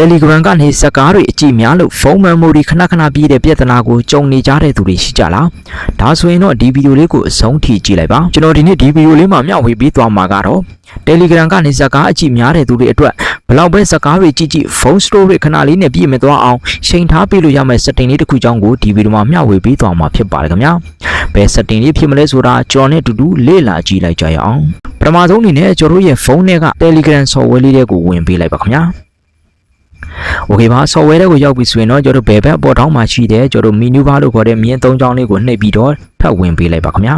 Telegram ကနေစကားတွေအကြည့်များလို့ဖုန်း memory ခဏခဏပြည့်တဲ့ပြဿနာကိုကြုံနေကြတဲ့သူတွေရှိကြလားဒါဆိုရင်တော့ဒီဗီဒီယိုလေးကိုအဆုံးထိကြည့်လိုက်ပါကျွန်တော်ဒီနေ့ဒီဗီဒီယိုလေးမှာမျှဝေပေးသွားမှာကတော့ Telegram ကနေစကားအကြည့်များတဲ့သူတွေအတွက်ဘလောက်ပဲစကားတွေကြည့်ကြည့်ဖုန်း store တွေခဏလေးနဲ့ပြည့်မသွားအောင်ချိန်ထားပေးလို့ရမယ့် setting လေးတစ်ခုကြောင်းကိုဒီဗီဒီယိုမှာမျှဝေပေးသွားမှာဖြစ်ပါတယ်ခင်ဗျာဘယ် setting လေးဖြစ်မလဲဆိုတာကျွန်တော်နဲ့အတူတူလေ့လာကြည့်လိုက်ကြရအောင်ပထမဆုံးအနေနဲ့ကျွန်တော်တို့ရဲ့ဖုန်းထဲက Telegram software လေးတွေကိုဝင်ပေးလိုက်ပါခင်ဗျာ โอเคပါ software တွေကိုရောက်ပြီဆိုရင်တော့ကျွန်တော်တို့ဘယ်ဘက်အပေါ်ထောင်းမှာရှိတယ်ကျွန်တော်တို့ menu bar လို့ခေါ်တဲ့မြင်းသုံးချောင်းလေးကိုနှိပ်ပြီးတော့ထပ်ဝင်ပေးလိုက်ပါခင်ဗျာ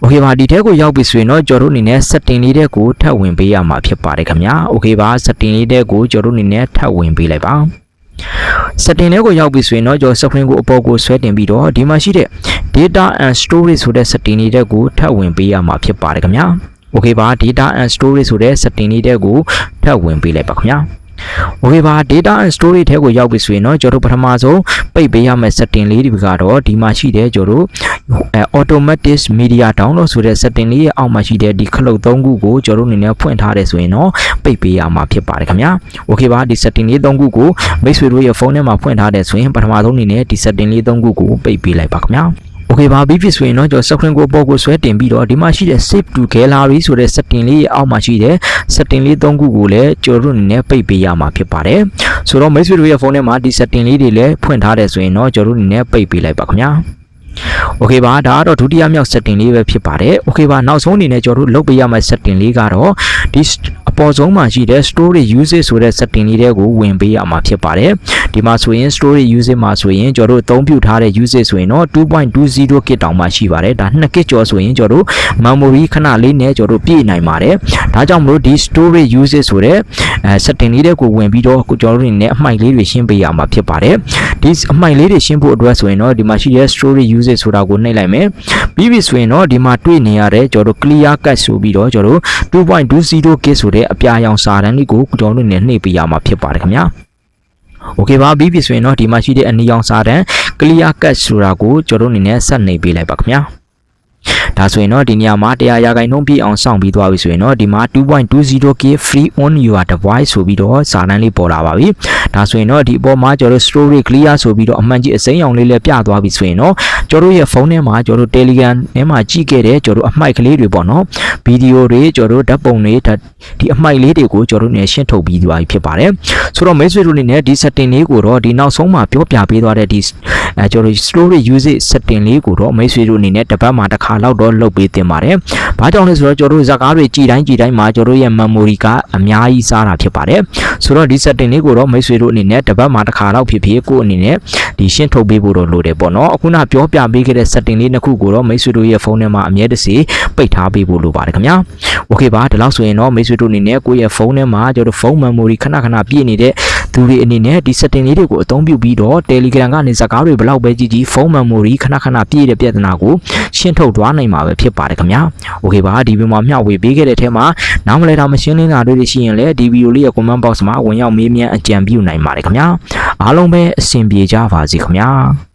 โอเคပါဒီထဲကိုရောက်ပြီဆိုရင်တော့ကျွန်တော်တို့အနေနဲ့ setting လေးတွေကိုထပ်ဝင်ပေးရမှာဖြစ်ပါတယ်ခင်ဗျာโอเคပါ setting လေးတွေကိုကျွန်တော်တို့အနေနဲ့ထပ်ဝင်ပေးလိုက်ပါ setting လေးကိုရောက်ပြီဆိုရင်တော့ကျွန်တော် screen ကိုအပေါ်ကိုဆွဲတင်ပြီးတော့ဒီမှာရှိတဲ့ data and storage ဆိုတဲ့ setting လေးတွေကိုထပ်ဝင်ပေးရမှာဖြစ်ပါတယ်ခင်ဗျာโอเคပါ data and storage ဆိုတဲ့ setting လေးတွေကိုထပ်ဝင်ပေးလိုက်ပါခင်ဗျာ okay ပါ data and storage ထဲကိုရောက်ပြီဆိုရင်တော့ကျွန်တော်ပထမဆုံးပိတ်ပေးရမယ့် setting လေးတွေကတော့ဒီမှာရှိတယ်ကျွန်တော်တို့အဲ automatic media download ဆိုတဲ့ setting လေးရဲ့အောက်မှာရှိတဲ့ဒီခလုတ်၃ခုကိုကျွန်တော်တို့အနေနဲ့ဖွင့်ထားတယ်ဆိုရင်တော့ပိတ်ပေးရမှာဖြစ်ပါတယ်ခင်ဗျာ okay ပါဒီ setting လေး၃ခုကိုမိတ်ဆွေတို့ရဲ့ဖုန်းထဲမှာဖွင့်ထားတယ်ဆိုရင်ပထမဆုံးအနေနဲ့ဒီ setting လေး၃ခုကိုပိတ်ပေးလိုက်ပါခင်ဗျာ โอเคပါပြီးပြီဆိုရင်တော့ကျွန်တော် screen ကိုပေါ်ကိုဆွဲတင်ပြီးတော့ဒီမှာရှိတဲ့ save to gallery ဆိုတဲ့ setting လေးရဲ့အောက်မှာရှိတဲ့ setting လေး၃ခုကိုလည်းကျွန်တော်တို့အနေနဲ့ပိတ်ပေးရမှာဖြစ်ပါတယ်ဆိုတော့မိတ်ဆွေတို့ရဲ့ဖုန်းထဲမှာဒီ setting လေးတွေလည်းဖွင့်ထားတယ်ဆိုရင်တော့ကျွန်တော်တို့အနေနဲ့ပိတ်ပေးလိုက်ပါခင်ဗျာ โอเคပါဒါကတော့ဒုတိယမြောက် setting လေးပဲဖြစ်ပါတယ်โอเคပါနောက်ဆုံးအနေနဲ့ကျွန်တော်တို့လုပ်ပေးရမယ့် setting လေးကတော့ဒီအပေါ်ဆုံးမှာရှိတဲ့ storage usage ဆိုတဲ့ setting လေးတွေကိုဝင်ပေးရမှာဖြစ်ပါတယ်ဒီမှာဆိုရင် storage usage မှာဆိုရင်ကျွန်တော်တို့အသုံးပြုထားတဲ့ usage ဆိုရင်တော့2.20 kg တောင်မှရှိပါတယ်ဒါ2 kg ကျော်ဆိုရင်ကျွန်တော်တို့ memory ခဏလေးနဲ့ကျွန်တော်တို့ပြည့်နိုင်ပါတယ်ဒါကြောင့်မလို့ဒီ storage usage ဆိုတဲ့အဲ setting လေးတွေကိုဝင်ပြီးတော့ကျွန်တော်တို့အနေနဲ့အမှိုက်လေးတွေရှင်းပေးရမှာဖြစ်ပါတယ်ဒီအမှိုက်လေးတွေရှင်းဖို့အတွက်ဆိုရင်တော့ဒီမှာရှိတဲ့ storage usage ဆိုတာကိုနှိပ်လိုက်မယ်ပြီးပြီဆိုရင်တော့ဒီမှာတွေ့နေရတဲ့ကျွန်တော်တို့ clear cut ဆိုပြီးတော့ကျွန်တော်တို့ 2.20 kg ဆိုတဲ့အပြာရောင်စာတန်းလေးကိုကျွန်တော်တို့နေနှိပ်ပေးရမှာဖြစ်ပါတယ်ခင်ဗျာโอเคပါပြီးပြီဆိုရင်တော့ဒီမှာရှိတဲ့အနီရောင်စာတန်း clear cut ဆိုတာကိုကျွန်တော်တို့အနေနဲ့ဆက်နှိပ်ပေးလိုက်ပါခင်ဗျာ ဒါဆိုရင်တော့ဒီနေရာမှာ100ရာခိုင်နှုန်းပြည့်အောင်စောင့်ပြီးသွားပြီဆိုရင်တော့ဒီမှာ 2.20k free on your device ဆိုပြီးတော့စာတန်းလေးပေါ်လာပါပြီဒါဆိုရင်တော့ဒီအပေါ်မှာကျွန်တော်တို့ storage clear ဆိုပြီးတော့အမှန်ကြီးအစိမ်းရောင်လေးလည်းပြသွားပြီဆိုရင်တော့ကျွန်တော်တို့ရဲ့ဖုန်းထဲမှာကျွန်တော်တို့ Telegram ထဲမှာကြည့်ခဲ့တဲ့ကျွန်တော်တို့အမှိုက်ကလေးတွေပေါ့နော်ဗီဒီယိုတွေကျွန်တော်တို့ဓာတ်ပုံတွေဒီအမှိုက်လေးတွေကိုကျွန်တော်တို့နေရှင်းထုတ်ပြီးသွားပြီဖြစ်ပါတယ်ဆိုတော့မိတ်ဆွေတို့အနေနဲ့ဒီ setting လေးကိုတော့ဒီနောက်ဆုံးမှာပြောပြပေးသွားတဲ့ဒီ အဲကျွန်တော်တို့ storage usage setting လေးကိုတော့မိတ်ဆွေတို့အနေနဲ့တစ်ပတ်မှာတစ်ခါလောက်တော့လုပ်ပေးတင်ပါတယ်။ဘာကြောင့်လဲဆိုတော့ကျွန်တော်တို့ဇာကားတွေကြည်တိုင်းကြည်တိုင်းမှာကျွန်တော်တို့ရဲ့ memory ကအများကြီးစားတာဖြစ်ပါတယ်။ဆိုတော့ဒီ setting လေးကိုတော့မိတ်ဆွေတို့အနေနဲ့တစ်ပတ်မှာတစ်ခါလောက်ဖြစ်ဖြစ်ကိုယ့်အနေနဲ့ဒီရှင်းထုတ်ပေးဖို့တော့လိုတယ်ပေါ့နော်။အခုနပြောပြပေးခဲ့တဲ့ setting လေးနှစ်ခုကိုတော့မိတ်ဆွေတို့ရဲ့ဖုန်းထဲမှာအမြဲတစေပိတ်ထားပေးဖို့လိုပါတယ်ခင်ဗျာ။ Okay ပါဒီလောက်ဆိုရင်တော့မိတ်ဆွေတို့အနေနဲ့ကိုယ့်ရဲ့ဖုန်းထဲမှာကျွန်တော်တို့ဖုန်း memory ခဏခဏပြည့်နေတဲ့ သူတွေအနေနဲ့ဒီ setting လေးတွေကိုအသုံးပြုပြီးတော့ Telegram ကနေဇာကားတွေဘလောက်ပဲကြည့်ကြည့်ဖုန်း memory ခဏခဏပြည့်တဲ့ပြဿနာကိုရှင်းထုတ်သွားနိုင်မှာပဲဖြစ်ပါတယ်ခင်ဗျာ။ Okay ပါဒီဗီဒီယိုမှာမျှဝေပေးခဲ့တဲ့ထဲမှာနောက်မလဲတာမရှင်းလင်းတာတွေရှိရင်လည်းဒီဗီဒီယိုလေးရဲ့ comment box မှာဝင်ရောက်မေးမြန်းအကြံပြုနိုင်ပါတယ်ခင်ဗျာ။အားလုံးပဲအဆင်ပြေကြပါစေခင်ဗျာ။